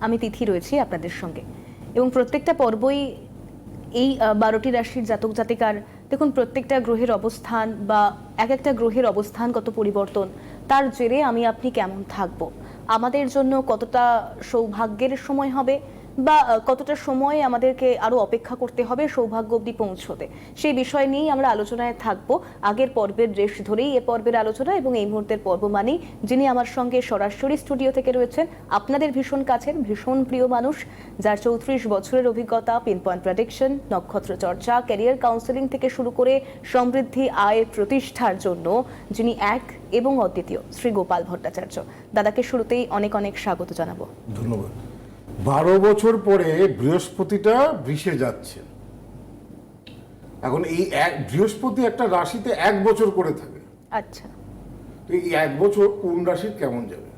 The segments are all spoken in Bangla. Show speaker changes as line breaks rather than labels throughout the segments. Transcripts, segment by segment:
আমি তিথি রয়েছি আপনাদের সঙ্গে। এবং প্রত্যেকটা পর্বই এই বারোটি রাশির জাতক জাতিকার, দেখুন, প্রত্যেকটা গ্রহের অবস্থান বা এক একটা গ্রহের অবস্থান কত পরিবর্তন, তার জেরে আমি আপনি কেমন থাকব? আমাদের জন্য কতটা সৌভাগ্যের সময় হবে? বা কতটা সময় আমাদেরকে আরও অপেক্ষা করতে হবে সৌভাগ্য অবধি পৌঁছতে? সেই বিষয় নিয়েই আমরা আলোচনায় থাকব। আগের পর্বের রেশ ধরেই এ পর্বের আলোচনা এবং এই মুহূর্তের পর্ব মানেই যিনি আমার সঙ্গে সরাসরি স্টুডিও থেকে রয়েছেন, আপনাদের ভীষণ কাছের ভীষণ প্রিয় মানুষ, যার চৌত্রিশ বছরের অভিজ্ঞতা পিন পয়েন্ট প্রেডিকশন নক্ষত্র চর্চা ক্যারিয়ার কাউন্সেলিং থেকে শুরু করে সমৃদ্ধি, আয়, প্রতিষ্ঠার জন্য যিনি এক এবং অদ্বিতীয়, শ্রী গোপাল ভট্টাচার্য। দাদাকে শুরুতেই অনেক অনেক স্বাগত জানাব।
ধন্যবাদ। বারো বছর পরে বৃহস্পতিটা বৃষে যাচ্ছে। এখন এই এক বৃহস্পতি একটা রাশিতে এক বছর করে থাকে।
আচ্ছা।
তো এই এক বছর কোন রাশির কেমন যাবে?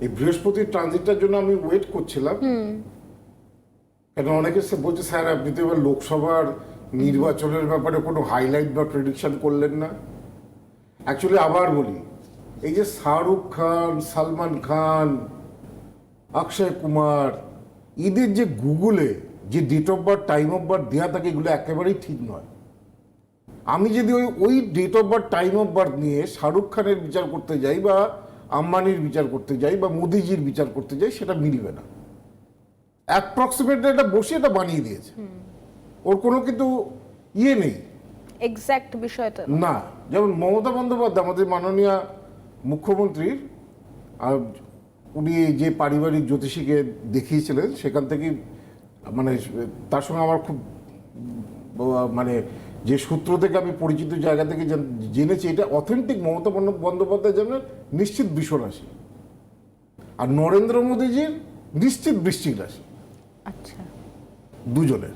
এই বৃহস্পতির ট্রানজিটটার জন্য আমি ওয়েট করছিলাম। কেন অনেকে সে বলছে স্যার আপনি তো এবার লোকসভার নির্বাচনের ব্যাপারে কোনো হাইলাইট বা প্রেডিকশন করলেন না। অ্যাকচুয়ালি আবার বলি এই যে শাহরুখ খান সালমান খান অক্ষয় কুমার এদের যে গুগলে যে date of birth time of birth দেওয়া থাকে এগুলো একেবারেই ঠিক নয়। আমি যদি ওই ওই date of birth time of birth নিয়ে শাহরুখ খানের বিচার করতে যাই বা আম্বানির বিচার করতে যাই বা মোদিজির বিচার করতে যাই সেটা মিলবে না। অ্যাপ্রক্সিমেট এটা বসে এটা বানিয়ে দিয়েছে। ওর কোনো কিন্তু ইয়ে নেই।
এক্স্যাক্ট বিষয়টা
না। যেমন মমতা বন্দ্যোপাধ্যায় আমাদের মাননীয় মুখ্যমন্ত্রীর উনি যে পারিবারিক জ্যোতিষীকে দেখিয়েছিলেন সেখান থেকে মানে তার সঙ্গে আমার খুব মানে যে সূত্র থেকে আমি পরিচিত জায়গা থেকে জেনেছি এটা অথেন্টিক মমতা বন্দ- বন্দ্যোপাধ্যায় যেন নিশ্চিত বৃষ রাশি আর নরেন্দ্র মোদীজির নিশ্চিত বৃশ্চিক রাশি
আচ্ছা।
দুজনের।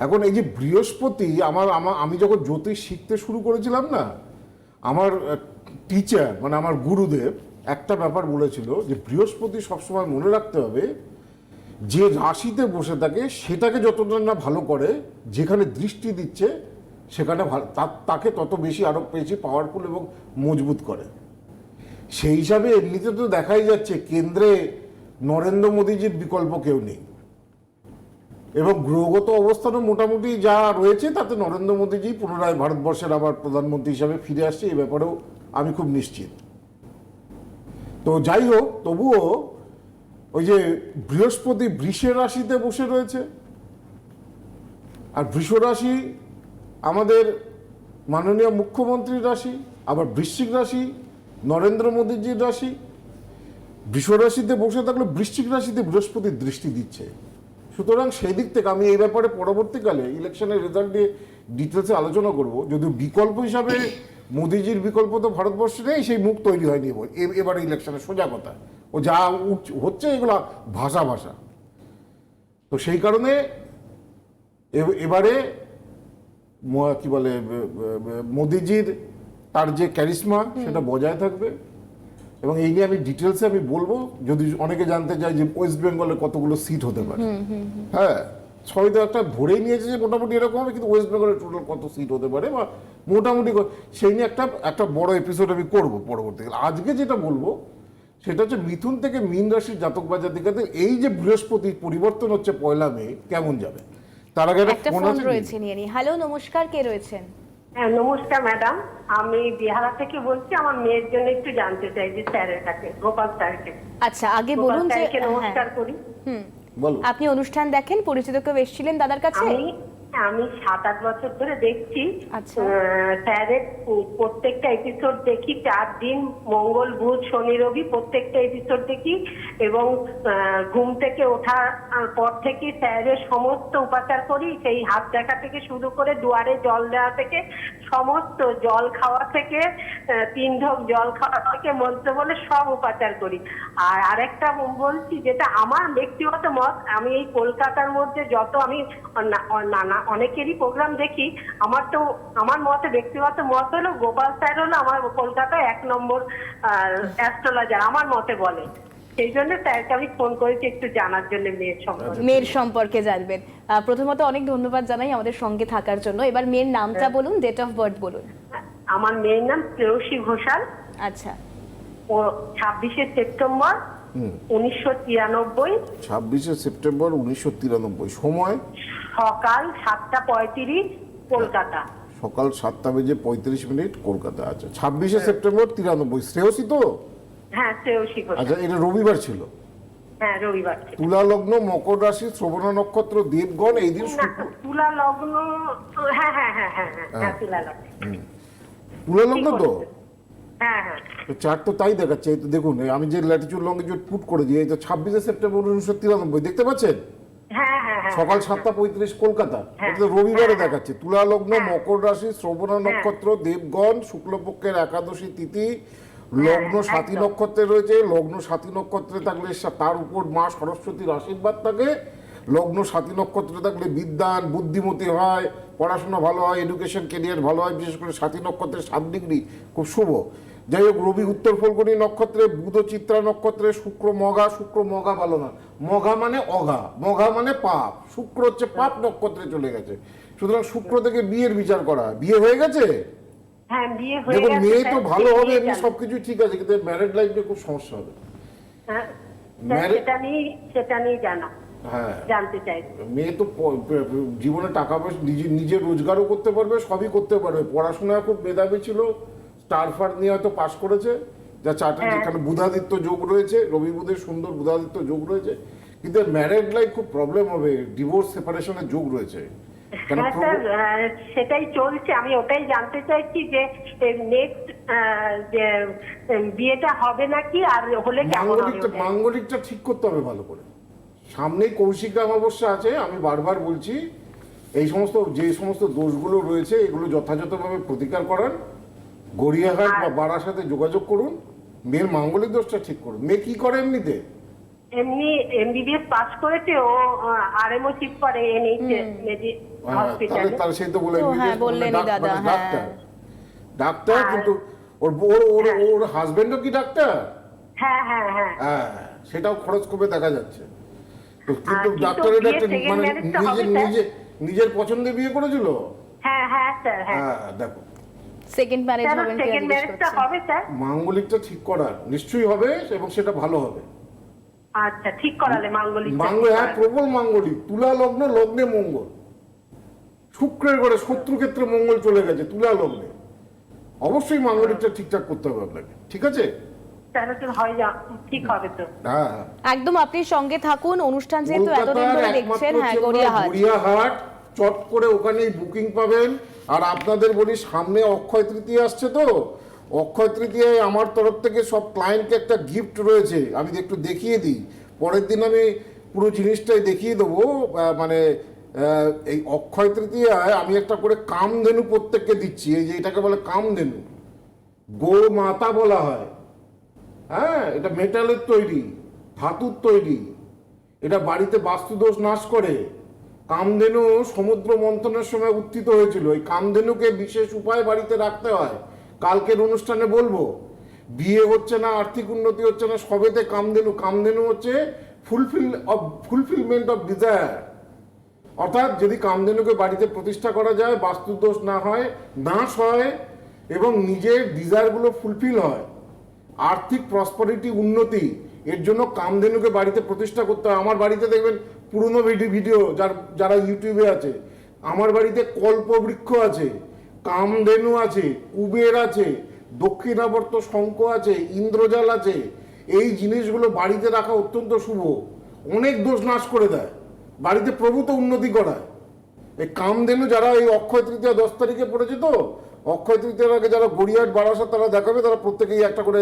এখন এই যে বৃহস্পতি আমার আমার আমি যখন জ্যোতিষ শিখতে শুরু করেছিলাম না আমার টিচার মানে আমার গুরুদেব একটা ব্যাপার বলেছিল যে বৃহস্পতি সবসময় মনে রাখতে হবে, যে রাশিতে বসে থাকে সেটাকে যতটা না ভালো করে, যেখানে দৃষ্টি দিচ্ছে সেখানে তাকে তত বেশি আরও বেশি পাওয়ারফুল এবং মজবুত করে। সেই হিসাবে এমনিতে তো দেখাই যাচ্ছে কেন্দ্রে নরেন্দ্র মোদীজির বিকল্প কেউ নেই। এবং গ্রহগত অবস্থানও মোটামুটি যা রয়েছে, তাতে নরেন্দ্র মোদীজি পুনরায় ভারতবর্ষের আবার প্রধানমন্ত্রী হিসাবে ফিরে আসছে এই ব্যাপারেও আমি খুব নিশ্চিত। তো যাই হোক তবুও ওই যে বৃহস্পতি বৃষের রাশিতে বসে রয়েছে। আর বৃষ রাশি আমাদের মাননীয় মুখ্যমন্ত্রীর রাশি, আবার বৃশ্চিক রাশি, নরেন্দ্র মোদীজির রাশি। বৃষ রাশিতে বসে থাকলে বৃশ্চিক রাশিতে বৃহস্পতির দৃষ্টি দিচ্ছে। সুতরাং সেই দিক থেকে আমি এই ব্যাপারে পরবর্তীকালে ইলেকশনের রেজাল্ট নিয়ে ডিটেলসে আলোচনা করব। যদি বিকল্প হিসাবে মোদিজির বিকল্প তো ভারতবর্ষে নেই সেই মুখ তৈরি হয়নি এবার- এ- এবারে ইলেকশনে সোজা কথা। ও যা হচ্ছে এগুলো ভাষা ভাষা। তো সেই কারণে এবারে কি বলে মোদিজির তার যে ক্যারিসমা সেটা বজায় থাকবে। এবং এই নিয়ে আমি ডিটেলসে আমি বলব যদি অনেকে জানতে চায় যে ওয়েস্ট বেঙ্গলে কতগুলো সিট হতে পারে। হ্যাঁ। ছয় একটা ধরেই নিয়েছে যে মোটামুটি এরকম হবে কিন্তু ওয়েস্ট বেঙ্গলের টোটাল কত সিট হতে পারে বা মোটামুটি সেই নিয়ে একটা একটা বড় এপিসোড আমি করব পরবর্তীকালে আজকে যেটা বলব সেটা হচ্ছে মিথুন থেকে মীন রাশির জাতক বা জাতিকাদের এই যে বৃহস্পতি পরিবর্তন হচ্ছে পয়লা মে কেমন যাবে? তার আগে
একটা ফোন রয়েছে নিয়ে নি। হ্যালো নমস্কার কে রয়েছেন?
হ্যাঁ নমস্কার ম্যাডাম আমি বিহারা থেকে বলছি আমার মেয়ের জন্য একটু জানতে চাই যে স্যারের কাছে গোপাল স্যারকে।
আচ্ছা আগে বলুন যে হ্যাঁ,
নমস্কার করি।
হুম। আপনি অনুষ্ঠান দেখেন পরিচিত কেউ এসেছিলেন দাদার কাছে?
আমি আমি সাত আট বছর ধরে দেখছি
আচ্ছা।
স্যারের প্রত্যেকটা এপিসোড দেখি চার দিন মঙ্গল বুধ শনি রবি প্রত্যেকটা এপিসোড দেখি এবং ঘুম থেকে ওঠার পর থেকে স্যারের সমস্ত উপাচার করি সেই হাত দেখা থেকে শুরু করে দুয়ারে জল দেওয়া থেকে সমস্ত জল খাওয়া থেকে তিন ঢোক জল খাওয়া থেকে মন্ত্র বলে সব উপাচার করি আর আরেকটা বলছি যেটা আমার ব্যক্তিগত মত আমি এই কলকাতার মধ্যে যত আমি নানা অনেকেরই প্রোগ্রাম দেখি। আমার তো আমার মতে ব্যক্তিগত মত হলো গোপাল স্যার হলো আমার কলকাতায় এক নম্বর অ্যাস্ট্রোলজার আমার মতে বলে। সেই জন্য স্যারকে আমি ফোন করেছি একটু জানার জন্য মেয়ের সম্পর্কে।
মেয়ের সম্পর্কে জানবেন। প্রথমত অনেক ধন্যবাদ জানাই আমাদের সঙ্গে থাকার জন্য। এবার মেয়ের নামটা বলুন ডেট অফ বার্থ বলুন।
আমার মেয়ের নাম প্রেয়সী ঘোষাল।
আচ্ছা।
ও ছাব্বিশে সেপ্টেম্বর উনিশশো তিরানব্বই।
ছাব্বিশে সেপ্টেম্বর উনিশশো তিরানব্বই। সময়?
সকাল সাতটা পঁয়ত্রিশ কলকাতা।
সকাল সাতটা বেজে পঁয়ত্রিশ মিনিট কলকাতা আচ্ছা। ছাব্বিশে সেপ্টেম্বর তিরানব্বই শ্রেয়সী তো?
হ্যাঁ ঘোষাল
আচ্ছা এটা রবিবার ছিল।
হ্যাঁ রবিবার
তুলা লগ্ন মকর রাশি শ্রবণা নক্ষত্র দেবগণ এই দিন
তুলা লগ্ন হ্যাঁ হ্যাঁ হ্যাঁ হ্যাঁ হ্যাঁ হ্যাঁ তুলা লগ্ন
তুলা লগ্ন তো? তো চার্ট তো তাই দেখাচ্ছে এই তো দেখুন আমি যে ল্যাটিচিউড লঙ্গিটিউড পুট করে দিই এই তো ছাব্বিশে সেপ্টেম্বর উনিশশো তিরানব্বই দেখতে পাচ্ছেন? সকাল সাতটা পঁয়ত্রিশ কলকাতা।
হ্যাঁ।
রবিবারে দেখাচ্ছে। তুলা লগ্ন মকর রাশি শ্রবণা নক্ষত্র দেবগণ শুক্লপক্ষের একাদশী তিথি লগ্ন সাথী নক্ষত্রে রয়েছে। লগ্ন সাথী নক্ষত্রে থাকলে তার উপর মা সরস্বতীর আশীর্বাদ থাকে। লগ্ন সাথী নক্ষত্রে থাকলে বিদ্যান বুদ্ধিমতী হয় পড়াশোনা ভালো হয় এডুকেশন কেরিয়ার ভালো হয়। বিশেষ করে সাথী নক্ষত্রের সাত ডিগ্রি খুব শুভ। যাই হোক রবি উত্তর ফলগুনি নক্ষত্রে বুধ চিত্রা নক্ষত্রে শুক্র মগা শুক্র মগা ভালো না। মগা মানে অগা মগা মানে পাপ। শুক্র হচ্ছে পাপ নক্ষত্রে চলে গেছে। সুতরাং শুক্র থেকে বিয়ের বিচার করা। বিয়ে হয়ে গেছে?
বিয়ে হয়ে
দেখুন মেয়ে তো ভালো হবে এমনি সবকিছু ঠিক আছে কিন্তু ম্যারেড লাইফ নিয়ে খুব সমস্যা হবে।
হ্যাঁ,
হ্যাঁ। মেয়ে তো জীবনে টাকা পয়সা নিজে নিজে রোজগারও করতে পারবে সবই করতে পারবে। পড়াশোনা খুব মেধাবী ছিল স্টার ফার নিয়ে হয়তো পাশ করেছে যা চারটে
হ্যাঁ।
যেখানে বুধাদিত্য যোগ রয়েছে রবি বুধের সুন্দর বুধাদিত্য যোগ রয়েছে কিন্তু ম্যারেড লাইফ খুব প্রবলেম হবে ডিভোর্স সেপারেশনের যোগ রয়েছে।
হ্যাঁ সেটাই চলছে। আমি ওটাই জানতে চাইছি যে নেক্সট যে বিয়েটা হবে নাকি আর হলে কেমন হবে
মাঙ্গলিকটা মাঙ্গলিকটা ঠিক করতে হবে ভালো করে। সামনেই কৌশিকা অমাবস্যা আছে আমি বারবার বলছি এই সমস্ত যে সমস্ত দোষগুলো রয়েছে এগুলো যথাযথভাবে প্রতিকার করান গড়িয়াহাট বা বাড়ার সাথে যোগাযোগ করুন মেয়ের মাঙ্গলিক দোষটা ঠিক করুন। মেয়ে কি করে এমনিতে?
এমনি এমবিবিএস পাস করেছে ও আরএমও শিফট করে এনএইচ মেডি
হ্যাঁ,
হসপিটালে
তাহলে সেই তো বলে MBBS
হ্যাঁ,
ডাক-
দাদা,
মানে
হ্যাঁ।
ডাক্তার। ডাক্তার
আর-
কিন্তু ওর ওর ওর ওর হাজবেন্ডও কি ডাক্তার?
হ্যাঁ হ্যাঁ হ্যাঁ।
হ্যাঁ সেটাও খরচ কমে দেখা যাচ্ছে। তো কিন্তু
কিন্তু
ডাক্তারের একটা মানে নিজে নিজে নিজের পছন্দে বিয়ে করেছিল?
হ্যাঁ হ্যাঁ স্যার হ্যাঁ।
হ্যাঁ দেখো।
সেকেন্ড ম্যারেজ হবেন
সেকেন্ড ম্যারেজটা হবে স্যার?
মাঙ্গলিকটা ঠিক করার নিশ্চয়ই হবে এবং সেটা ভালো হবে।
আচ্ছা ঠিক করালে মাঙ্গলিক
মাঙ্গল হ্যাঁ প্রবল মাঙ্গলিক। তুলা লগ্ন লগ্নে মঙ্গল। শুক্রের ঘরে শত্রু ক্ষেত্রে মঙ্গল চলে গেছে তুলা লগ্নে। অবশ্যই মাঙ্গলিকটা ঠিকঠাক করতে হবে আপনাকে ঠিক আছে?
হয় যা ঠিক হবে তো।
হ্যাঁ
একদম আপনি সঙ্গে থাকুন অনুষ্ঠান যেহেতু এতদিন ধরে দেখছেন হ্যাঁ গড়িয়াহাট।
গড়িয়াহাট চট করে ওখানেই বুকিং পাবেন। আর আপনাদের বলি, সামনে অক্ষয় তৃতীয়া আসছে তো। অক্ষয় তৃতীয়ায় আমার তরফ থেকে সব ক্লায়েন্টকে একটা গিফট রয়েছে, আমি একটু দেখিয়ে দিই। পরের দিন আমি পুরো জিনিসটাই দেখিয়ে দেবো। মানে এই অক্ষয় তৃতীয়ায় আমি একটা করে কামধেনু প্রত্যেককে দিচ্ছি। এই যে এটাকে বলে কামধেনু। গো মাতা বলা হয়। হ্যাঁ এটা মেটালের তৈরি, ধাতুর তৈরি। এটা বাড়িতে বাস্তুদোষ নাশ করে। কামধেনু সমুদ্র মন্থনের সময় উত্থিত হয়েছিল। এই কামধেনুকে বিশেষ উপায় বাড়িতে রাখতে হয়। কালকের অনুষ্ঠানে বলব, বিয়ে হচ্ছে না, আর্থিক উন্নতি হচ্ছে না, সবেতে কামধেনু। কামধেনু হচ্ছে fulfil of fulfilment of desire অর্থাৎ যদি কামধেনুকে বাড়িতে প্রতিষ্ঠা করা যায়, বাস্তুদোষ না হয়, নাশ হয়, এবং নিজের ডিজায়ারগুলো ফুলফিল হয়, আর্থিক প্রসপারিটি উন্নতি, এর জন্য কামধেনুকে বাড়িতে প্রতিষ্ঠা করতে হয়। আমার বাড়িতে দেখবেন পুরনো ভিডিও যার যারা ইউটিউবে আছে, আমার বাড়িতে কল্পবৃক্ষ আছে, কামধেনু আছে, কুবের আছে, দক্ষিণাবর্ত শঙ্খ আছে, ইন্দ্রজাল আছে, এই জিনিসগুলো বাড়িতে রাখা অত্যন্ত শুভ। অনেক দোষ নাশ করে দেয়। বাড়িতে প্রভূত উন্নতি করায়। এই কামধেনু যারা এই অক্ষয় তৃতীয়া দশ তারিখে পড়েছে তো, অক্ষয় তৃতীয়ার আগে যারা গড়িয়াট বারাসা তারা দেখাবে, তারা প্রত্যেকেই একটা করে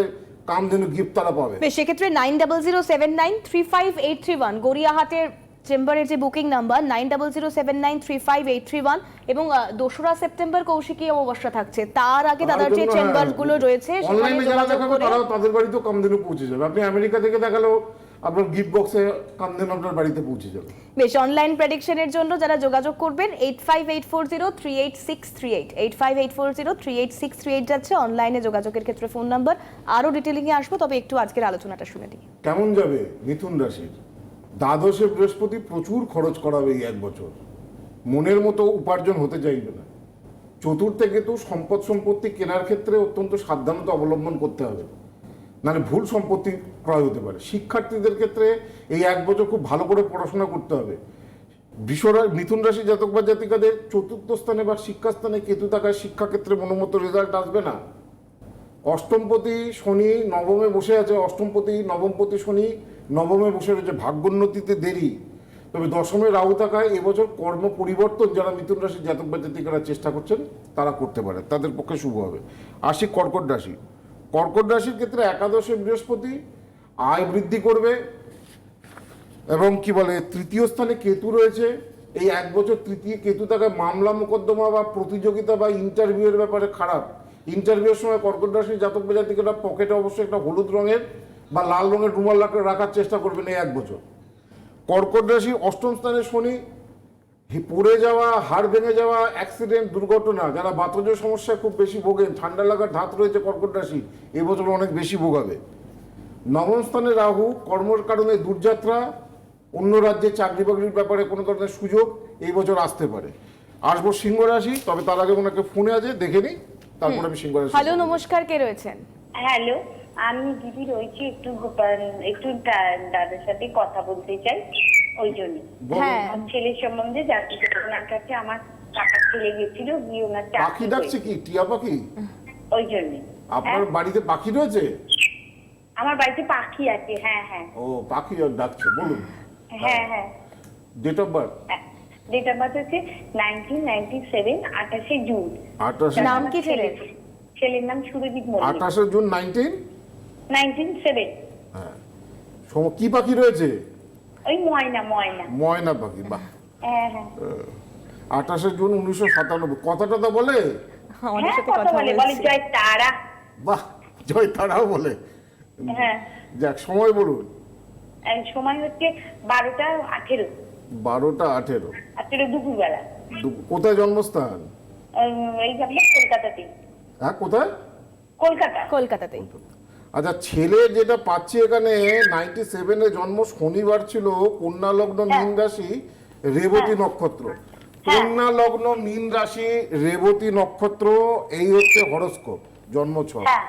কামধেনু গিফট তারা পাবে।
সেক্ষেত্রে nine double zero seven nine three five eight three one গড়িয়াহাটের চেম্বারের যে booking number nine double zero seven nine three five eight three one এবং দোসরা সেপ্টেম্বর কৌশিকী অমাবস্যা থাকছে। তার আগে দাদার যে চেম্বারগুলো রয়েছে
অনলাইনে হ্যাঁ। যারা দেখাবে তারাও তাদের বাড়িতেও কামদিনও পৌঁছে যাবে। আপনি আমেরিকা থেকে দেখালেও আপনার গিফট বক্সে কামদিন আপনার বাড়িতে পৌঁছে যাবে।
বেশ অনলাইন প্রেডিকশনের জন্য যারা যোগাযোগ করবেন eight five eight four zero three eight six three eight eight five eight four zero three eight six three eight যাচ্ছে। অনলাইনে যোগাযোগের ক্ষেত্রে ফোন নাম্বার আরও ডিটেলিংয়ে আসব তবে একটু আজকের আলোচনাটা শুনে নিই।
কেমন যাবে মিথুন রাশির? দ্বাদশে বৃহস্পতি প্রচুর খরচ করাবে এই এক বছর। মনের মতো উপার্জন হতে চাইবে না। চতুর্থে কেতু সম্পদ সম্পত্তি কেনার ক্ষেত্রে অত্যন্ত সাবধানতা অবলম্বন করতে হবে। নাহলে ভুল সম্পত্তি ক্রয় হতে পারে। শিক্ষার্থীদের ক্ষেত্রে এই এক বছর খুব ভালো করে পড়াশোনা করতে হবে। বিশ্বরা, মিথুন রাশি জাতক বা জাতিকাদের চতুর্থ স্থানে বা শিক্ষাস্থানে কেতু থাকায় শিক্ষাক্ষেত্রে মনোমত রেজাল্ট আসবে না। অষ্টমপতি শনি নবমে বসে আছে। অষ্টমপতি, নবমপতি শনি নবমে বসে রয়েছে ভাগ্যোন্নতিতে দেরি, তবে দশমে রাহু থাকায় এবছর কর্ম পরিবর্তন যারা মিথুন রাশির জাতক বা জাতিকারা চেষ্টা করছেন, তারা করতে পারে। তাদের পক্ষে শুভ হবে। আসি কর্কট রাশি। কর্কট রাশির ক্ষেত্রে একাদশে বৃহস্পতি আয় বৃদ্ধি করবে এবং কি বলে, তৃতীয় স্থানে কেতু রয়েছে। এই এক বছর তৃতীয় কেতু থাকায় মামলা মোকদ্দমা বা প্রতিযোগিতা বা ইন্টারভিউয়ের ব্যাপারে খারাপ। ইন্টারভিউয়ের সময় কর্কট রাশির জাতক জাতিকেরা পকেটে অবশ্যই একটা হলুদ রঙের বা লাল রঙের রুমাল রাখ- রাখার চেষ্টা করবেন এই এক বছর। কর্কট রাশির অষ্টম স্থানে শনি পড়ে যাওয়া হাড় ভেঙে যাওয়া অ্যাক্সিডেন্ট দুর্ঘটনা যারা বাতজ সমস্যায় খুব বেশি ভোগেন ঠান্ডা লাগার ধাত রয়েছে কর্কট রাশি এবছর অনেক বেশি ভোগাবে। নবম স্থানে রাহু কর্মর কারণে দূরযাত্রা অন্য রাজ্যে চাকরি বাকরির ব্যাপারে কোনো ধরনের সুযোগ এই বছর আসতে পারে। আসব সিংহ রাশি তবে তার আগে ওনাকে ফোনে আছে দেখে নিই তারপর আমি সিংহ রাশি
হ্যালো নমস্কার কে রয়েছেন?
হ্যালো। আমি দিদি রয়েছি একটু গোপাল- একটু দাদার সাথে কথা বলতে চাই ওই জন্য।
হ্যাঁ
ছেলের সম্বন্ধে জানতে ওনার কাছে আমার টাকা ছেলে গেছিল গিয়ে ওনার
পাখি ডাকছে কি? টিয়া পাখি?
ওই জন্য।
আপনার বাড়িতে পাখি রয়েছে?
আমার বাড়িতে পাখি আছে হ্যাঁ হ্যাঁ।
ও পাখি ডাকছে বলুন।
হ্যাঁ হ্যাঁ।
Date of birth
date of birth হচ্ছে নাইনটিন নাইনটি সেভেন আঠাশে জুন।
আঠাশে
নাম কি ছেলের?
ছেলের নাম সুরজিৎ মল্লিক।
আঠাশে জুন নাইনটিন
নাইনটিন সেভেন।
হ্যাঁ। সম- কি পাখি রয়েছে?
ওই ময়না ময়না।
ময়না পাখি বাহ।
হ্যাঁ হ্যাঁ।
আঠাশে জুন উনিশশো সাতানব্বই। কথা টথা বলে?
আমাদের
হ্যাঁ
সাথে
কথা
কথা
বলে। বলে জয় তারা।
বাহ জয় তারাও বলে।
হ্যাঁ।
যাক সময় বলুন।
সময় হচ্ছে বারোটা আঠেরো।
বারোটা আঠেরো।
আঠেরো দুপুরবেলা।
কোথায় জন্মস্থান?
এই কলকাতাতে
হ্যাঁ কোথায়?
কলকাতা।
কলকাতাতেই।
আচ্ছা ছেলে যেটা পাচ্ছি এখানে নাইনটি সেভেনে জন্ম শনিবার ছিল কন্যা লগ্ন মীন রাশি রেবতী নক্ষত্র। কন্যা লগ্ন মীন রাশি রেবতী নক্ষত্র এই হচ্ছে হরস্কোপ জন্ম ছক
হ্যাঁ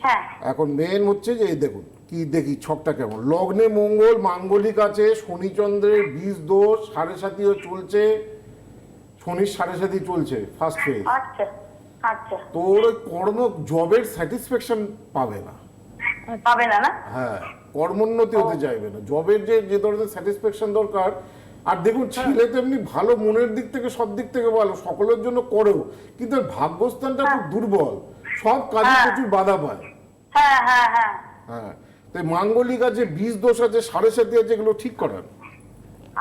হ্যাঁ।
এখন মেন হচ্ছে যে এই দেখুন কি দেখি ছকটা কেমন? লগ্নে মঙ্গল মাঙ্গলিক আছে শনিচন্দ্রের বীজ দোষ সাড়ে সাতিও চলছে শনির সাড়ে সাতি চলছে ফার্স্ট ফেজ
আচ্ছা আচ্ছা।
তোর ওই কর্ম জবের স্যাটিসফ্যাকশন পাবে না।
পাবে না না?
হ্যাঁ কর্মোন্নতি হতে চাইবে না। জবের যে যে ধরনের স্যাটিসফ্যাকশন দরকার আর দেখুন ছেলে তো এমনি ভালো মনের দিক থেকে সব দিক থেকে ভালো সকলের জন্য করেও কিন্তু ভাগ্যস্থানটা খুব দুর্বল। সব কাজে প্রচুর বাধা পায়।
হ্যাঁ হ্যাঁ হ্যাঁ।
হ্যাঁ তো মাঙ্গলিক আছে বীজ দোষ আছে সাড়ে সাথে আছে এগুলো ঠিক করান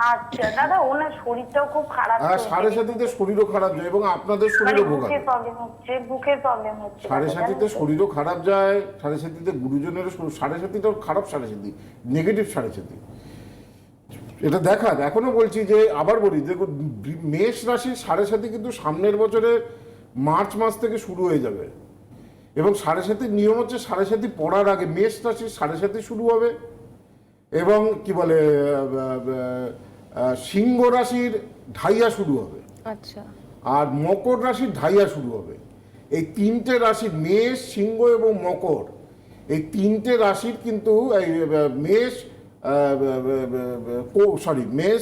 আচ্ছা দাদা ওনার শরীরটাও খুব খারাপ
আর সাড়ে সাথীতে শরীরও খারাপ যায় এবং আপনাদের
মানে
শরীরও ভোগাবে
বুকের প্রবলেম হচ্ছে বুকের প্রবলেম হচ্ছে
সাড়ে সাথীতে শরীরও খারাপ যায় সাড়ে সাথীতে গুরুজনেরও সাড়ে সাথীটাও খারাপ সাড়ে সাথী নেগেটিভ সাড়ে সাথী এটা দেখার এখনও বলছি যে আবার বলি দেখুন মেষ রাশির সাড়ে সাথী কিন্তু সামনের বছরে মার্চ মাস থেকে শুরু হয়ে যাবে এবং সাড়ে সাথীর নিয়ম হচ্ছে সাড়ে সাথী পড়ার আগে মেষ রাশির সাড়ে সাথী শুরু হবে এবং কি বলে সিংহ রাশির ঢাইয়া শুরু হবে।
আচ্ছা।
আর মকর রাশির ঢাইয়া শুরু হবে। এই তিনটে রাশি মেষ সিংহ এবং মকর এই তিনটে রাশির কিন্তু এই মেষ সরি মেষ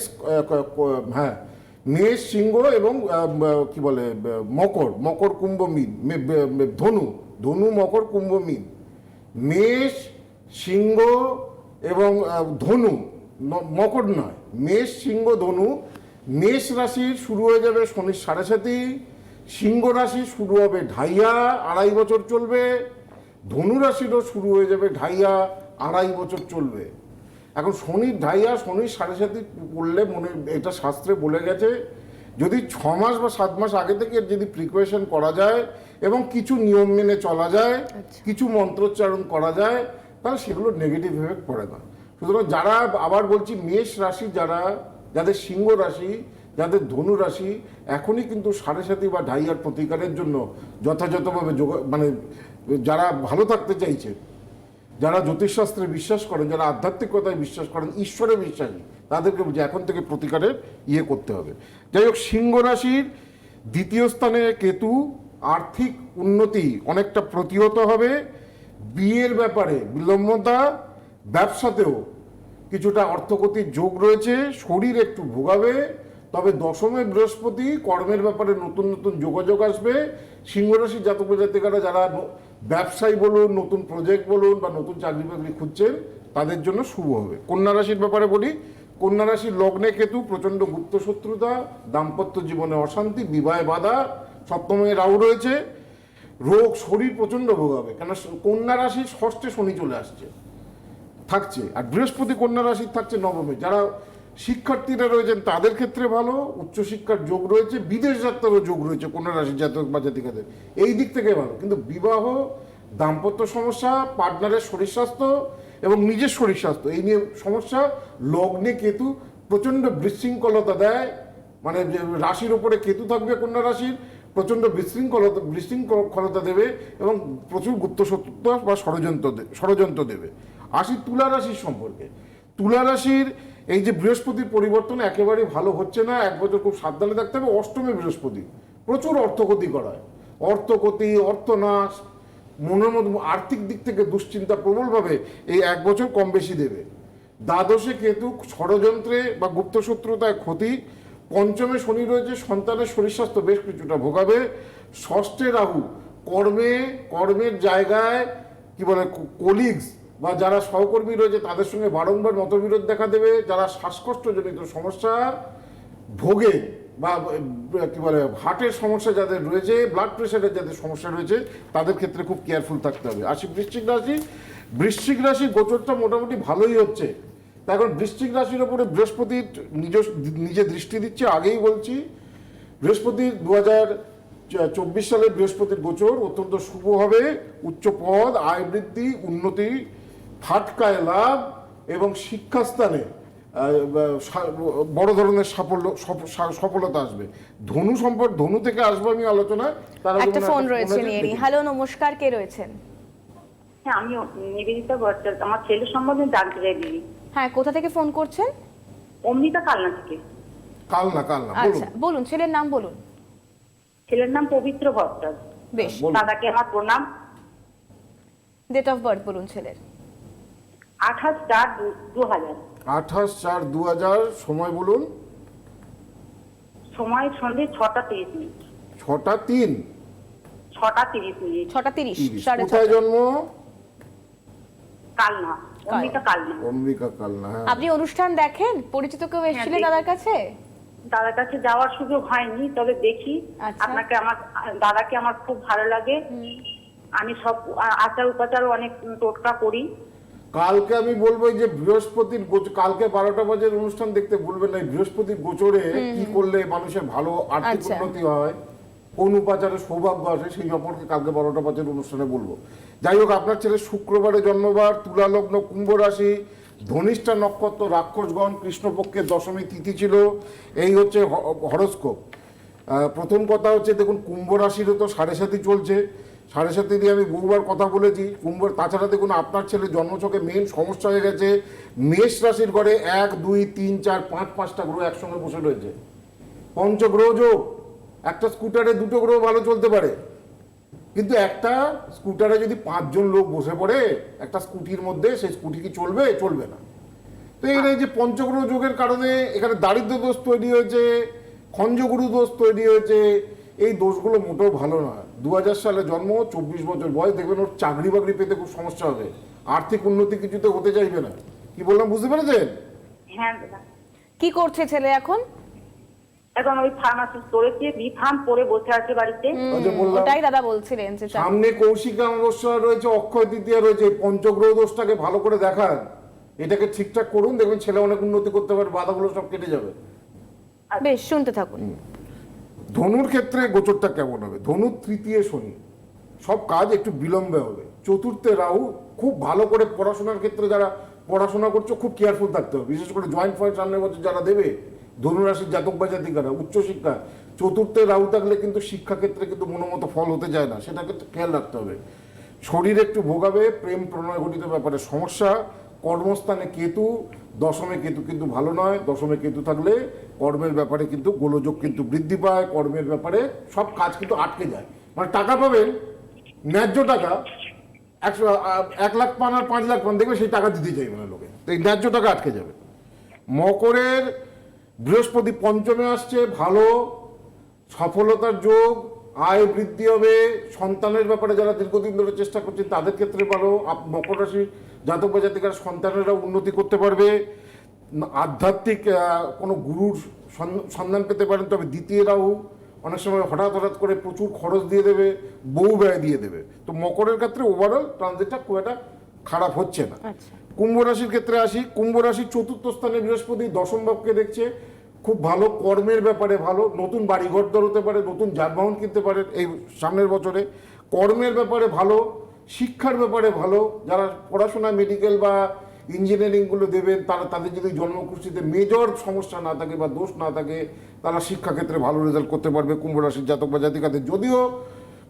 হ্যাঁ মেষ সিংহ এবং কি বলে মকর মকর কুম্ভ মিন ধনু ধনু মকর কুম্ভ মিন। মেষ সিংহ এবং ধনু মকর নয় মেষ সিংহ ধনু মেষ রাশির শুরু হয়ে যাবে শনির সাড়ে সাথী সিংহ রাশি শুরু হবে ঢাইয়া আড়াই বছর চলবে ধনু রাশিরও শুরু হয়ে যাবে ঢাইয়া আড়াই বছর চলবে। এখন শনির ঢাইয়া শনির সাড়ে সাথে পড়লে মনে এটা শাস্ত্রে বলে গেছে যদি ছ মাস বা সাত মাস আগে থেকে যদি প্রিপারেশন করা যায় এবং কিছু নিয়ম মেনে চলা যায় কিছু মন্ত্রোচ্চারণ করা যায় তাহলে সেগুলো নেগেটিভ এফেক্ট পড়ে না। সুতরাং যারা আবার বলছি মেষ রাশি যারা, যাদের সিংহ রাশি, যাদের ধনু রাশি, এখনই কিন্তু সাড়ে সাথী বা ঢাইয়ার প্রতিকারের জন্য যথাযথভাবে যোগা মানে যারা ভালো থাকতে চাইছে, যারা জ্যোতিষশাস্ত্রে বিশ্বাস করেন, যারা আধ্যাত্মিকতায় বিশ্বাস করেন, ঈশ্বরে বিশ্বাসী, তাদেরকে বলছি এখন থেকে প্রতিকারের ইয়ে করতে হবে। যাই হোক, সিংহ রাশির দ্বিতীয় স্থানে কেতু আর্থিক উন্নতি অনেকটা প্রতিহত হবে। বিয়ের ব্যাপারে বিলম্বতা, ব্যবসাতেও কিছুটা অর্থগতির যোগ রয়েছে, শরীর একটু ভোগাবে, তবে দশমে বৃহস্পতি কর্মের ব্যাপারে নতুন নতুন যোগাযোগ আসবে। সিংহরাশি জাতক জাতিকারা যারা ব্যবসায়ী বলুন, নতুন প্রজেক্ট বলুন বা নতুন চাকরি বাকরি খুঁজছেন, তাদের জন্য শুভ হবে। কন্যা রাশির ব্যাপারে বলি, কন্যা রাশির লগ্নে কেতু প্রচণ্ড গুপ্ত শত্রুতা দাম্পত্য জীবনে অশান্তি, বিবাহে বাধা, সপ্তমে রাহু রয়েছে। রোগ শরীর প্রচণ্ড ভোগাবে কেন কন্যা রাশির ষষ্ঠে শনি চলে আসছে। থাকছে। আর বৃহস্পতি কন্যা রাশির থাকছে নবমে। যারা শিক্ষার্থীরা রয়েছেন, তাদের ক্ষেত্রে ভালো। উচ্চশিক্ষার যোগ রয়েছে, বিদেশ যাত্রারও যোগ রয়েছে কন্যা রাশির জাতক বা জাতিকাদের। এই দিক থেকে ভালো। কিন্তু বিবাহ, দাম্পত্য সমস্যা, পার্টনারের শরীর স্বাস্থ্য এবং নিজের শরীর স্বাস্থ্য, এই নিয়ে সমস্যা। লগ্নে কেতু প্রচণ্ড বিশৃঙ্খলতা দেয়। মানে রাশির উপরে কেতু থাকবে কন্যা রাশির প্রচণ্ড বিশৃঙ্খলতা বিশৃঙ্খলতা দেবে এবং প্রচুর গুপ্ত বা ষড়যন্ত্র ষড়যন্ত্র দেবে। আসি তুলা রাশির সম্পর্কে। তুলা রাশির এই যে বৃহস্পতির পরিবর্তন একেবারে ভালো হচ্ছে না, এক বছর খুব সাবধানে থাকতে হবে। অষ্টমী বৃহস্পতি, প্রচুর অর্থক্ষতি করায়। অর্থক্ষতি, অর্থনাশ, মনের মধ্যে আর্থিক দিক থেকে দুশ্চিন্তা প্রবলভাবে এই এক বছর কম বেশি দেবে। দ্বাদশে কেতু ষড়যন্ত্রে বা গুপ্ত শত্রুতায় ক্ষতি পঞ্চমে শনি রয়েছে, সন্তানের শরীর স্বাস্থ্য বেশ কিছুটা ভোগাবে। ষষ্ঠে রাহু, কর্মে, কর্মের জায়গায়, কি বলে কলিগস বা যারা সহকর্মী রয়েছে, তাদের সঙ্গে বারংবার মতবিরোধ দেখা দেবে। যারা শ্বাসকষ্টজনিত সমস্যা ভোগে বা কি বলে, হার্টের সমস্যা যাদের রয়েছে ব্লাড প্রেশারের যাদের সমস্যা রয়েছে, তাদের ক্ষেত্রে খুব কেয়ারফুল থাকতে হবে। আসি বৃশ্চিক রাশি বৃশ্চিক রাশি গোচরটা মোটামুটি ভালোই হচ্ছে। এখন বৃশ্চিক রাশির ওপরে বৃহস্পতির নিজ নিজে দৃষ্টি দিচ্ছে আগেই বলছি। বৃহস্পতির দু হাজার চব্বিশ সালে বৃহস্পতির গোচর অত্যন্ত শুভ হবে উচ্চ পদ আয় বৃদ্ধি উন্নতি ফাটকায় লাভ এবং শিক্ষাস্থানে বড় ধরনের সাফল্য সফলতা আসবে। ধনু সম্পর্ক ধনু থেকে আসব আমি আলোচনা তার
একটা ফোন রয়েছে নিয়ে হ্যালো নমস্কার কে রয়েছেন?
হ্যাঁ আমি নিবেদিতা ভট্টাচার্য আমার ছেলের সম্বন্ধে জানতে চাই দিদি
হ্যাঁ কোথা থেকে ফোন করছেন?
অমৃতা কালনা থেকে।
কাল না কাল না বলুন।
আচ্ছা বলুন ছেলের নাম বলুন।
ছেলের নাম পবিত্র ভট্টাচার্য
বেশ।
দাদাকে আমার প্রণাম।
ডেট অফ বার্থ বলুন ছেলের।
আঠাশ চার দু হাজার।
আঠাশ চার দু হাজার সময় বলুন।
সময় সন্ধ্যে ছটা তিরিশ মিনিট।
ছটা তিন।
ছটা তিরিশ মিনিট।
ছটা তিরিশ
তিরিশ।
সাড়ে ছটা।
জন্ম?
কালনা। কালনা
অম্বিকা কাল হ্যাঁ।
আপনি অনুষ্ঠান দেখেন? পরিচিত কেউ এসেছিলেন দাদার কাছে?
দাদার কাছে যাওয়ার সুযোগ হয়নি তবে দেখি।
আচ্ছা।
আপনাকে আমার দাদাকে আমার খুব ভালো লাগে। আমি সব আচার উপাচারও অনেক টোটকা করি।
কালকে আমি বলব যে বৃহস্পতির কালকে বারোটা বাজের অনুষ্ঠান দেখতে ভুলবেন না। এই বৃহস্পতির গোচরে কি করলে মানুষের ভালো আর্থিক
আচ্ছা।
উন্নতি হয়? কোন উপাচারে সৌভাগ্য আসে, সেই সম্পর্কে কালকে বারোটা বাজের অনুষ্ঠানে বলব। যাই হোক, আপনার ছেলে শুক্রবারে জন্মবার তুলা লগ্ন কুম্ভ রাশি, ধনিষ্ঠা নক্ষত্র রাক্ষসগণ কৃষ্ণপক্ষের দশমী তিথি ছিল, এই হচ্ছে হরস্কোপ। প্রথম কথা হচ্ছে, দেখুন, কুম্ভ রাশিরও তো সাড়ে সাথী চলছে। সাড়ে সাথে দিয়ে আমি বহুবার কথা বলেছি কুম্ভ তাছাড়া দেখুন, আপনার ছেলে জন্মছকে মেন সমস্যা হয়ে গেছে, মেষ রাশির ঘরে এক, দুই, তিন, চার, পাঁচ, পাঁচটা গ্রহ একসঙ্গে বসে রয়েছে। পঞ্চগ্রহ যোগ একটা স্কুটারে দুটো গ্রহ ভালো চলতে পারে। কিন্তু একটা স্কুটারে যদি পাঁচজন লোক বসে পড়ে, একটা স্কুটির মধ্যে সেই স্কুটি কি চলবে? চলবে না। তো এই যে পঞ্চগ্রহ যোগের কারণে এখানে দারিদ্র দোষ তৈরি হয়েছে, খঞ্জগুরু দোষ তৈরি হয়েছে। এই দোষগুলো মোটেও ভালো না। দু সালে জন্ম, চব্বিশ বছর বয়স, দেখবেন ওর চাকরি বাকরি পেতে খুব সমস্যা হবে। আর্থিক উন্নতি কিছুতে হতে চাইবে না। কি বললাম, বুঝতে পেরেছেন?
হ্যাঁ
কি করছে ছেলে এখন?
এখন ওই ফার্মাসি পরে বসে আছে বাড়িতে।
ওই যে বললাম।
ওটাই দাদা বলছিলেন যে
সামনে কৌশিক অমাবস্যা রয়েছে অক্ষয় তৃতীয়া রয়েছে এই পঞ্চগ্রহ দোষটাকে ভালো করে দেখান। এটাকে ঠিকঠাক করুন দেখবেন ছেলে অনেক উন্নতি করতে পারে বাধাগুলো সব কেটে যাবে।
বেশ শুনতে থাকুন।
ধনুর ক্ষেত্রে গোচরটা কেমন হবে? ধনু তৃতীয় শনি। সব কাজ একটু বিলম্বে হবে। চতুর্থে রাহু খুব ভালো করে পড়াশোনার ক্ষেত্রে যারা পড়াশোনা করছ খুব কেয়ারফুল থাকতে হবে। বিশেষ করে জয়েন্ট ফয়েন্ট সামনের বছর যারা দেবে ধনুরাশির জাতক বা জাতিকারা, উচ্চশিক্ষা চতুর্থে রাহু থাকলে কিন্তু শিক্ষাক্ষেত্রে কিন্তু মনোমতো ফল হতে যায় না, সেটাকে খেয়াল রাখতে হবে। শরীর একটু ভোগাবে, প্রেম প্রণয় ঘটিত ব্যাপারে সমস্যা, কর্মস্থানে কেতু, দশমে কেতু কিন্তু ভালো নয়, দশমে কেতু থাকলে কর্মের ব্যাপারে কিন্তু গোলযোগ কিন্তু বৃদ্ধি পায়, কর্মের ব্যাপারে সব কাজ কিন্তু আটকে যায়। মানে টাকা পাবেন, ন্যায্য টাকা, একশো, এক লাখ পান আর পাঁচ লাখ পান, দেখবে সেই টাকা দিতে চাই মানে লোকে, তো এই ন্যায্য টাকা আটকে যাবে। মকরের বৃহস্পতি পঞ্চমে আসছে ভালো সফলতার যোগ আয় বৃদ্ধি হবে সন্তানের ব্যাপারে যারা দীর্ঘদিন ধরে চেষ্টা করছেন তাদের ক্ষেত্রে ভালো মকর রাশির জাতক বা জাতিকার সন্তানেরা উন্নতি করতে পারবে। আধ্যাত্মিক কোনো গুরুর সন্ধান- সন্ধান পেতে পারেন তবে দ্বিতীয় রাহু অনেক সময় হঠাৎ হঠাৎ করে প্রচুর খরচ দিয়ে দেবে বহু ব্যয় দিয়ে দেবে। তো মকরের ক্ষেত্রে ওভারঅল ট্রানজিটটা খুব একটা খারাপ হচ্ছে না।
আচ্ছা।
কুম্ভ রাশির ক্ষেত্রে আসি কুম্ভ রাশির চতুর্থ স্থানে বৃহস্পতি দশম ভাবকে দেখছে খুব ভালো কর্মের ব্যাপারে ভালো, নতুন বাড়ি ঘর দর হতে পারে, নতুন যানবাহন কিনতে পারে এই সামনের বছরে। কর্মের ব্যাপারে ভালো, শিক্ষার ব্যাপারে ভালো, যারা পড়াশোনা মেডিকেল বা ইঞ্জিনিয়ারিংগুলো দেবেন, তারা তাদের যদি জন্মকুষ্ঠিতে মেজর সমস্যা না থাকে বা দোষ না থাকে, তারা শিক্ষাক্ষেত্রে ভালো রেজাল্ট করতে পারবে কুম্ভ রাশির জাতক বা জাতিকাদের। যদিও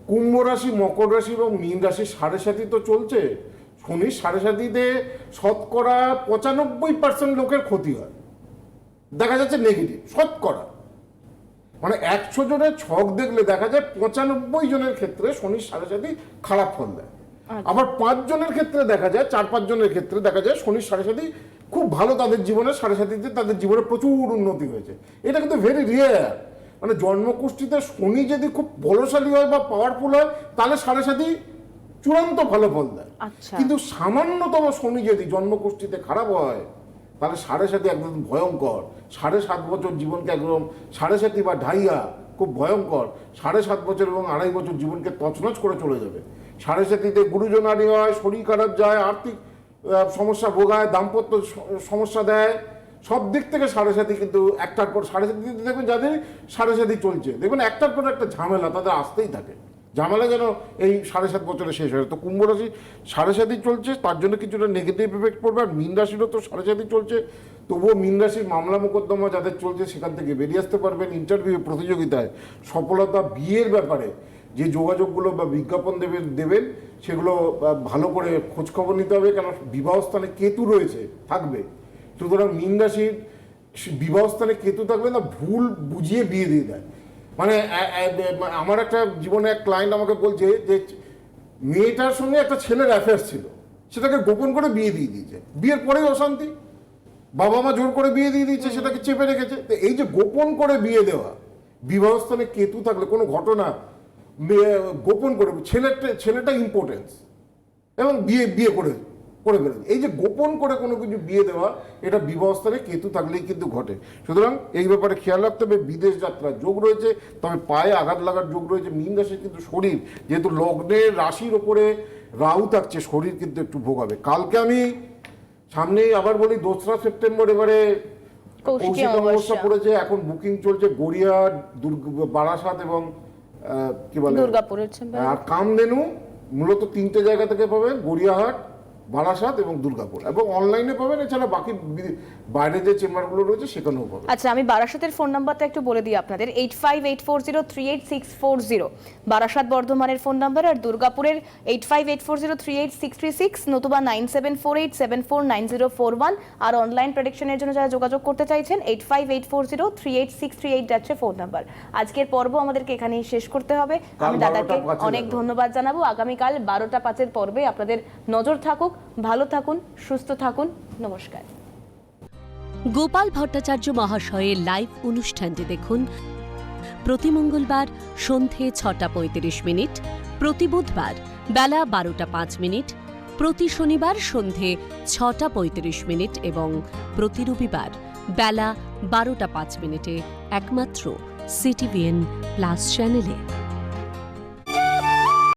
কুম্ভ রাশি, মকর রাশি এবং মীন রাশির সাড়ে সাথী তো চলছে শনির সাড়ে সাথীতে শতকরা পঁচানব্বই পার্সেন্ট লোকের ক্ষতি হয়। দেখা যাচ্ছে নেগেটিভ শতকরা মানে একশো জনের ছক দেখলে দেখা যায় পঁচানব্বই জনের ক্ষেত্রে শনির সাড়ে সাথে খারাপ ফল দেয়। আবার পাঁচ জনের ক্ষেত্রে দেখা যায় চার পাঁচ জনের ক্ষেত্রে দেখা যায় শনির সাড়ে সাথে খুব ভালো তাদের জীবনে সাড়ে সাথীতে তাদের জীবনে প্রচুর উন্নতি হয়েছে। এটা কিন্তু ভেরি রিয়ার মানে জন্মকুষ্ঠিতে শনি যদি খুব বলশালী হয় বা পাওয়ারফুল হয় তাহলে সাড়ে সাথী চূড়ান্ত ভালো ফল দেয়।
আচ্ছা।
কিন্তু সামান্যতম শনি যদি জন্মকুষ্ঠিতে খারাপ হয় তাহলে সাড়ে সাথে একদম ভয়ঙ্কর। সাড়ে সাত বছর জীবনকে একদম সাড়ে সাথী বা ঢাইয়া, খুব ভয়ঙ্কর। সাড়ে সাত বছর এবং আড়াই বছর জীবনকে তছনছ করে চলে যাবে। সাড়ে সাথীতে গুরুজনারি হয়, শরীর খারাপ যায়, আর্থিক সমস্যা ভোগায়, দাম্পত্য সমস্যা দেয়। সব দিক থেকে সাড়ে সাথী কিন্তু একটার পর, সাড়ে সাথী দেখবেন যাদের সাড়ে সাথী চলছে দেখবেন একটার পর একটা ঝামেলা তাদের আসতেই থাকে। ঝামেলা যেন এই সাড়ে সাত বছরে শেষ হয় তো কুম্ভ রাশি সাড়ে সাতই চলছে, তার জন্য কিছুটা নেগেটিভ ইফেক্ট পড়বে, আর মীন রাশিরও তো সাড়ে সাতই চলছে। তবুও মীন রাশির মামলা মোকদ্দমা যাদের চলছে সেখান থেকে বেরিয়ে আসতে পারবেন ইন্টারভিউ প্রতিযোগিতায়। সফলতা বিয়ের ব্যাপারে যে যোগাযোগগুলো বা বিজ্ঞাপন দেবেন দেবেন, সেগুলো ভালো করে খোঁজখবর নিতে হবে, কেন বিবাহস্থানে কেতু রয়েছে, থাকবে। সুতরাং মীন রাশির বিবাহস্থানে কেতু থাকলে না ভুল বুঝিয়ে বিয়ে দিয়ে দেয়। মানে এ- আমার একটা জীবনে এক ক্লায়েন্ট আমাকে বলছে যে, মেয়েটার সঙ্গে একটা ছেলের অ্যাফেয়ার ছিল। সেটাকে গোপন করে বিয়ে দিয়ে দিয়েছে। বিয়ের পরেই অশান্তি। বাবা মা জোর করে বিয়ে দিয়ে দিয়েছে, সেটাকে চেপে রেখেছে। তো এই যে গোপন করে বিয়ে দেওয়া, বিবাহস্থানে কেতু থাকলে কোনো ঘটনা গোপন করে ছেলেটা ছেলেটা ইম্পর্টেন্স এবং বিয়ে বিয়ে করে করে ফেলেছে এই যে গোপন করে কোনো কিছু বিয়ে দেওয়া এটা বিবাহস্থানে কেতু থাকলেই কিন্তু ঘটে। সুতরাং এই ব্যাপারে খেয়াল রাখতে হবে বিদেশ যাত্রার যোগ রয়েছে তবে পায়ে আঘাত লাগার যোগ রয়েছে। মীন রাশির কিন্তু শরীর যেহেতু লগ্নের রাশির ওপরে রাহু থাকছে শরীর কিন্তু একটু ভোগাবে কালকে আমি সামনেই আবার বলি দোসরা সেপ্টেম্বর এবারে
কৌশিক অমাবস্যা।
পড়েছে। এখন বুকিং চলছে গড়িয়া দুর্গ বারাসাত এবং কি বলে?
দুর্গাপুরের
আর কামধেনু মূলত তিনটে জায়গা থেকে পাবেন গড়িয়াহাট বারাসাত এবং দুর্গাপুর। এবং অনলাইনে পাবেন এছাড়া বাকি বাইরে যে চেম্বারগুলো রয়েছে সেখানেও পাবেন।
আচ্ছা আমি বারাসাতের ফোন নাম্বারটা একটু বলে দিই আপনাদের। Eight five eight four zero three eight six four zero Barasat বর্ধমানের ফোন নাম্বার আর দুর্গাপুরের eight five eight four zero three eight six three six নতুবা nine seven four eight seven four nine zero four one আর অনলাইন প্রেডিকশনের জন্য যারা যোগাযোগ করতে চাইছেন eight five eight four zero three eight six three eight যাচ্ছে ফোন নাম্বার আজকের পর্ব আমাদেরকে এখানেই শেষ করতে হবে। আমি দাদাকে অনেক ধন্যবাদ জানাব। আগামীকাল বারোটা পাঁচের পর্বে আপনাদের নজর থাকুক। ভালো থাকুন, সুস্থ থাকুন, নমস্কার।
গোপাল ভট্টাচার্য মহাশয়ের লাইভ অনুষ্ঠানটি দেখুন প্রতি মঙ্গলবার সন্ধে ছটা পঁয়ত্রিশ মিনিট, প্রতি বুধবার বেলা বারোটা পাঁচ মিনিট, প্রতি শনিবার সন্ধে ছটা পঁয়ত্রিশ মিনিট এবং প্রতি রবিবার বেলা বারোটা পাঁচ মিনিটে একমাত্র সিটিভিএন প্লাস চ্যানেলে